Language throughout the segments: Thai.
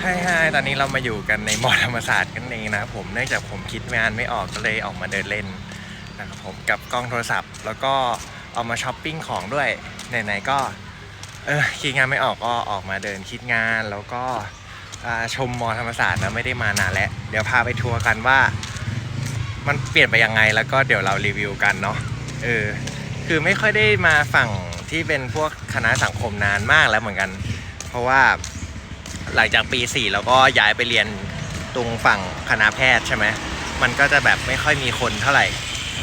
ใช่ใช่ตอนนี้เรามาอยู่กันในมอธรรมศาสตร์กันเองนะครับผมเนื่องจากผมคิดงานไม่ออกก็เลยออกมาเดินเล่นนะครับผมกับกล้องโทรศัพท์ แล้วก็เอามาช้อปปิ้งของด้วยไหนๆก็เออคิดงานไม่ออกก็ออกมาเดินคิดงานแล้วก็ชมมอธรรมศาสตร์นะไม่ได้มานานแล้ว เดี๋ยวพาไปทัวร์กันว่า มันเปลี่ยนไปยังไงแล้วก็เดี๋ยวเรารีวิวกันเนาะเออคือไม่ค่อยได้มาฝั่งที่เป็นพวกคณะสังคมนานมากแล้วเหมือนกัน เพราะว่า หลังจากปี 4 แล้วก็ย้ายไปเรียนตรงฝั่งคณะแพทย์ใช่ไหมมันก็จะแบบไม่ค่อยมีคนเท่าไหร่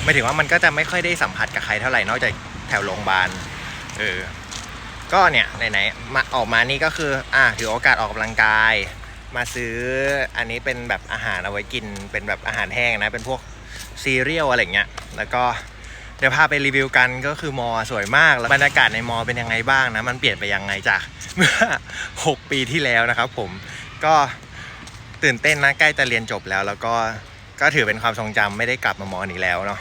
ไม่ถึงว่ามันก็จะไม่ค่อยได้สัมผัสกับใครเท่าไหร่นอกจากแถวโรงพยาบาลเออก็เนี่ยไหนๆมาออกมานี่ก็คืออะถือโอกาสออกกำลังกาย มาซื้ออันนี้เป็นแบบอาหารเอาไว้กินเป็นแบบอาหารแห้งนะเป็นพวกซีเรียลอะไรเงี้ยแล้วก็ เดี๋ยวพาไปรีวิวกันก็คือมอสวยมากแล้วบรรยากาศในมอเป็นยังไงบ้างนะ มันเปลี่ยนไปยังไงจากเมื่อ 6 ปีที่แล้วนะครับ ผมก็ตื่นเต้นนะใกล้จะเรียนจบแล้ว แล้วก็ก็ถือเป็นความทรงจำไม่ได้กลับมามอนี้แล้วเนาะ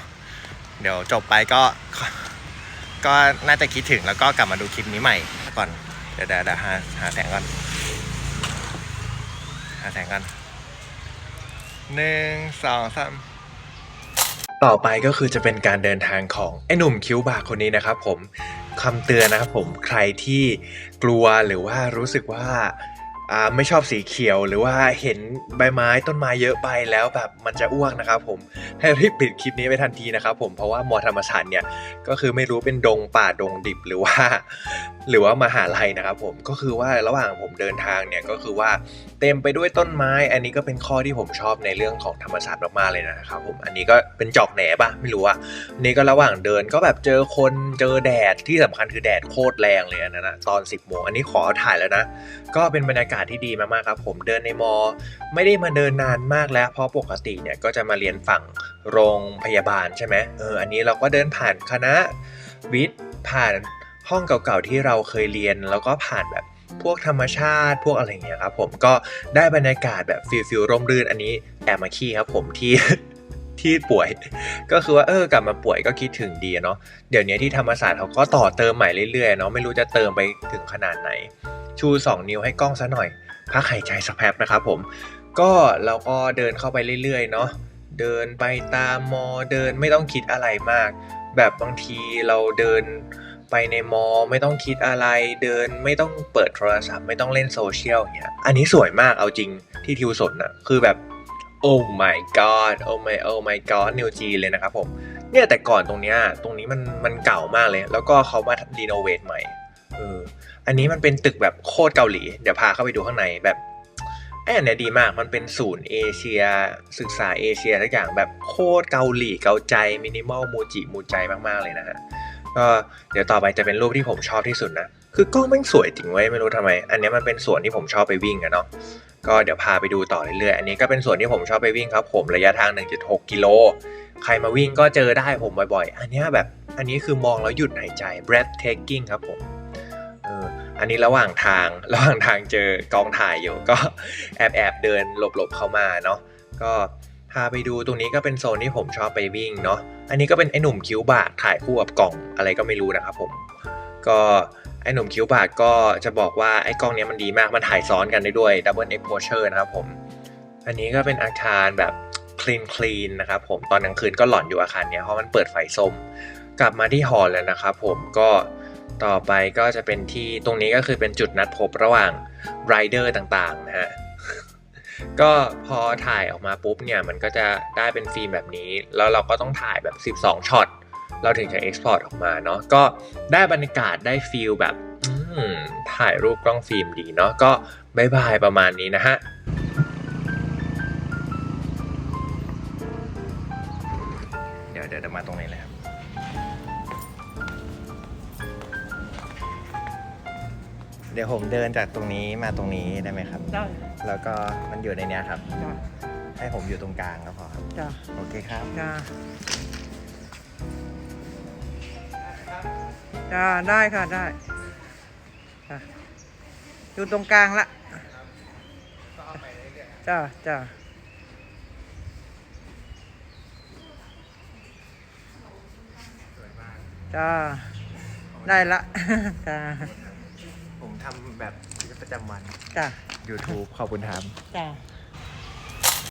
เดี๋ยวจบไปก็ก็น่าจะคิดถึงแล้วก็กลับมาดูคลิปนี้ใหม่ก่อนเดี๋ยวเดี๋ยวหาหาแสงก่อนหาแสงก่อนหนึ่งสองสาม ต่อไปก็คือจะเป็นการเดินทางของไอ้หนุ่มคิ้วบากคนนี้นะครับผมคำเตือนนะครับผมใครที่กลัวหรือว่ารู้สึกว่าอ่า ไม่ชอบสีเขียวหรือว่าเห็นใบไม้ต้นไม้เยอะไปแล้วแบบมันจะอ้วกนะครับผมให้รีบปิดคลิปนี้ไปทันทีนะครับผมเพราะว่ามอธรรมศาสตร์เนี่ยก็คือไม่รู้เป็นดงป่าดงดิบหรือว่า หรือว่ามหาลัยนะครับผมก็คือว่าระหว่างผมเดินทางเนี่ยก็คือว่าเต็มไปด้วยต้นไม้ อันนี้ก็เป็นข้อที่ผมชอบในเรื่องของธรรมศาสตร์มากๆเลยนะครับผมอันนี้ก็เป็นจอกแหนปะไม่รู้อะนนี้ก็ระหว่างเดินก็แบบเจอคนเจอแดดที่สำคัญคือแดดโคตรแรงเลยอันนั้นนะตอน 10โมงอันนี้ขอถ่ายแล้วนะก็เป็นบรรยากาศที่ดีมากๆครับ ผมเดินในมอ ไม่ได้มาเดินนานมากแล้ว เพราะปกติเนี่ยก็จะมาเรียนฝั่งโรงพยาบาลใช่ไหมเอออันนี้เราก็เดินผ่านคณะวิทย์ผ่านห้องเก่าๆที่เราเคยเรียน แล้วก็ผ่านแบบพวกธรรมชาติพวกอะไรอย่างเงี้ยครับผมก็ได้บรรยากาศแบบฟิลฟิลร่มรื่นอันนี้แอบมาขี้ครับผมที่ที่ป่วยก็คือว่าเออกลับมาป่วยก็คิดถึงดีเนาะเดี๋ยวนี้ที่ธรรมศาสตร์เขาก็ต่อเติมใหม่เรื่อยๆเนาะไม่รู้จะเติมไปถึงขนาดไหน ชู 2 นิ้วให้กล้องซะหน่อยพักหายใจสักแป๊บนะครับผม ก็เราก็เดินเข้าไปเรื่อยๆเนาะเดินไปตามมอเดินไม่ต้องคิดอะไรมาก แบบบางทีเราเดินไปในมอไม่ต้องคิดอะไร เดินไม่ต้องเปิดโทรศัพท์ไม่ต้องเล่นโซเชียลเงี้ยอันนี้สวยมากเอาจริงที่ทิวสนอะคือแบบโอ้ my god โอ้ my โอ้ my god นิวจีเลยนะครับผมเนี่ยแต่ก่อนตรงเนี้ยตรงนี้มันมันเก่ามากเลย แล้วก็เขามารีโนเวทใหม่เออ อันนี้มันเป็นตึกแบบโคตรเกาหลี เดี๋ยวพาเข้าไปดูข้างในแบบไอ้อันเนี้ยดีมาก มันเป็นศูนย์เอเชีย ศึกษาเอเชียทุกอย่างแบบโคตรเกาหลีเกาใจมินิมอลมูจิมูใจมากๆเลยนะฮะก็เดี๋ยวต่อไปจะเป็นรูปที่ผมชอบที่สุดนะ คือกล้องแม่งสวยจริงเว้ยไม่รู้ทำไม อันเนี้ยมันเป็นส่วนที่ผมชอบไปวิ่งอะเนาะ ก็เดี๋ยวพาไปดูต่อเรื่อยๆ อันนี้ก็เป็นส่วนที่ผมชอบไปวิ่งครับผมระยะทาง 1.6 กิโล ใครมาวิ่งก็เจอได้ผมบ่อยๆ อันเนี้ยแบบ อันนี้คือมองแล้วหยุดหายใจ breathtaking ครับผม อันนี้ระหว่างทางระหว่างทางเจอกองถ่ายอยู่ก็แอบแอบเดินหลบๆเข้ามาเนาะก็พาไปดูตรงนี้ก็เป็นโซนที่ผมชอบไปวิ่งเนาะอันนี้ก็เป็นไอ้หนุ่มคิ้วบากถ่ายคู่กับกล่องอะไรก็ไม่รู้นะครับผมก็ไอ้หนุ่มคิ้วบากก็จะบอกว่าไอ้กล้องนี้มันดีมากมันถ่ายซ้อนกันได้ด้วย double exposure นะครับผมอันนี้ก็เป็นอาคารแบบ clean clean นะครับผมตอนกลางคืนก็หลอนอยู่อาคารเนี้ยเพราะมันเปิดไฟส้มกลับมาที่หอแล้วนะครับผมก็ ต่อไปก็จะเป็นที่ตรงนี้ก็คือเป็นจุดนัดพบระหว่างไรเดอร์ต่างๆนะฮะก็พอถ่ายออกมาปุ๊บเนี่ย มันก็จะได้เป็นฟิล์มแบบนี้ แล้วเราก็ต้องถ่ายแบบ 12ช็อตเราถึงจะ export ออกมาเนาะก็ได้บรรยากาศได้ฟีลแบบถ่ายรูปกล้องฟิล์มดีเนาะก็บายบายประมาณนี้นะฮะเดี๋ยวเดี๋ยวจะมาตรงนี้เลยครับ เดี๋ยวผมเดินจากตรงนี้มาตรงนี้ได้ไหมครับ ได้แล้วก็มันอยู่ในเนี้ยครับ จ้ะให้ผมอยู่ตรงกลางก็พอครับ จ้ะโอเคครับ จ้ะจ้ะได้ค่ะได้จ้ะอยู่ตรงกลางละจ้ะจ้ะจ้ะได้ละ จ้ะ ผมทำแบบชีวิตประจำวัน จ้ะ YouTube ขอบคุณครับจ้ะ